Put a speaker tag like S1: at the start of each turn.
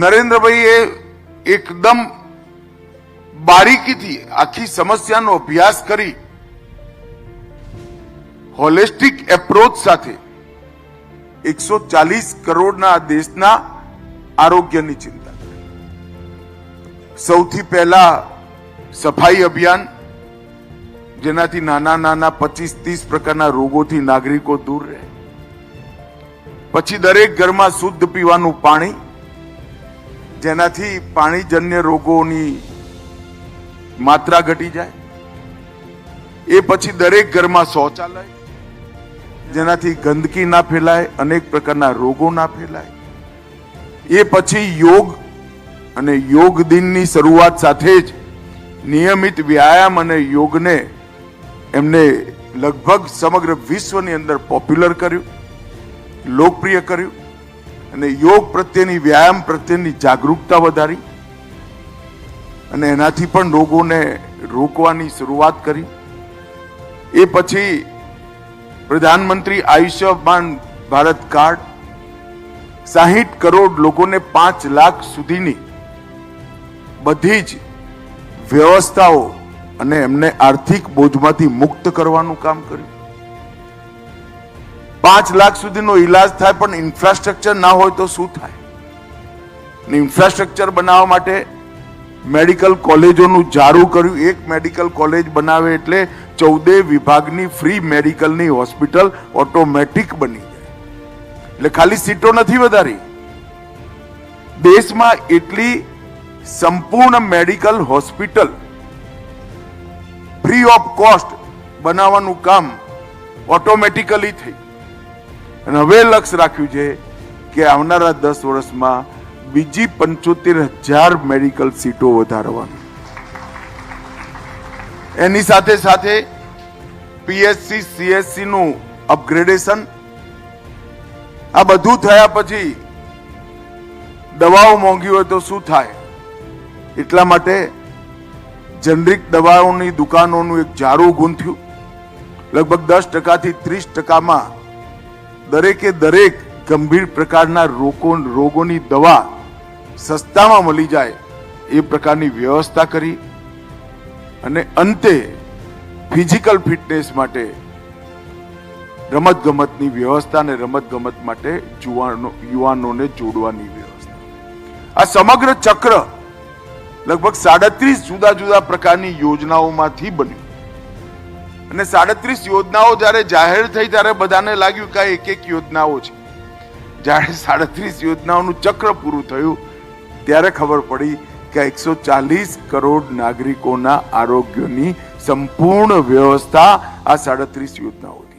S1: નરેન્દ્રભાઈએ એકદમ બારીકીથી આખી સમસ્યાનો અભ્યાસ કરી હોલિસ્ટિક એપ્રોચ સાથે એકસો ચાલીસ કરોડના દેશના આરોગ્યની ચિંતા સૌથી પહેલા સફાઈ અભિયાન, જેનાથી નાના નાના પચીસ ત્રીસ પ્રકારના રોગોથી નાગરિકો દૂર રહે. પછી દરેક ઘરમાં શુદ્ધ પીવાનું પાણી જેનાથી પાણીજન્ય રોગોની માત્રા ઘટી જાય. એ પછી દરેક ઘરમાં શૌચાલય, જેનાથી ગંદકી ના ફેલાય, અનેક પ્રકારના રોગો ના ફેલાય. એ પછી યોગ અને યોગ દિનની શરૂઆત સાથે જ નિયમિત વ્યાયામ અને યોગને એમને લગભગ સમગ્ર વિશ્વની અંદર પોપ્યુલર કર્યું, લોકપ્રિય કર્યું. અને યોગ પ્રત્યેની વ્યાયામ પ્રત્યેની જાગૃતતા વધારી અને એનાથી પણ રોગોને રોકવાની શરૂઆત કરી. એ પછી પ્રધાનમંત્રી આયુષ્યમાન ભારત કાર્ડ સાહીઠ કરોડ લોકોને પાંચ લાખ સુધીની બધી જ વ્યવસ્થાઓ અને એમને આર્થિક બોજમાંથી મુક્ત કરવાનું કામ કર્યું. પાંચ લાખ સુધીનો ઈલાજ થાય પણ ઇન્ફ્રાસ્ટ્રક્ચર ના હોય તો શું થાય? ઇન્ફ્રાસ્ટ્રક્ચર બનાવવા માટે મેડિકલ કોલેજોનું જારું કર્યું. એક મેડિકલ કોલેજ બનાવે એટલે ચૌદે વિભાગની ફ્રી મેડિકલની હોસ્પિટલ ઓટોમેટિક બની જાય. એટલે ખાલી સીટો નથી વધારી. દેશમાં એટલી સંપૂર્ણ medical hospital free of cost બનાવવાનું કામ ઓટોમેટિકલી થઈ અને હવે લક્ષ્ય રાખ્યું છે કે આવનારા દસ વર્ષમાં બીજી પંચોતેર હજાર મેડિકલ સીટો વધારવાની. એની સાથે સાથે પીએચસી નું અપગ્રેડેશન આ બધું થયા પછી દવાઓ મોંઘી હોય તો શું થાય? એટલા માટે જનરિક દવાઓની દુકાનોનું એક જારું ગૂંથ્યું લગભગ દસ ટકાથી ત્રીસ ટકામાં દરેકે દરેક ગંભીર પ્રકારના રોગો રોગોની દવા સસ્તામાં મળી જાય એ પ્રકારની વ્યવસ્થા કરી અને અંતે ફિઝિકલ ફિટનેસ માટે રમત ગમતની વ્યવસ્થા અને રમત ગમત માટે જુવાનો યુવાનોને જોડવાની વ્યવસ્થા. આ સમગ્ર ચક્ર લગભગ સાડત્રીસ જુદા જુદા પ્રકારની યોજનાઓમાંથી બન્યું. અને સાડત્રીસ યોજનાઓ જ્યારે જાહેર થઈ ત્યારે બધાને લાગ્યું કે એક એક યોજનાઓ છે. જ્યારે સાડત્રીસ યોજનાઓનું ચક્ર પૂરું થયું, ત્યારે ખબર પડી કે એકસો ચાલીસ કરોડ નાગરિકોના આરોગ્યની સંપૂર્ણ વ્યવસ્થા આ સાડત્રીસ યોજનાઓથી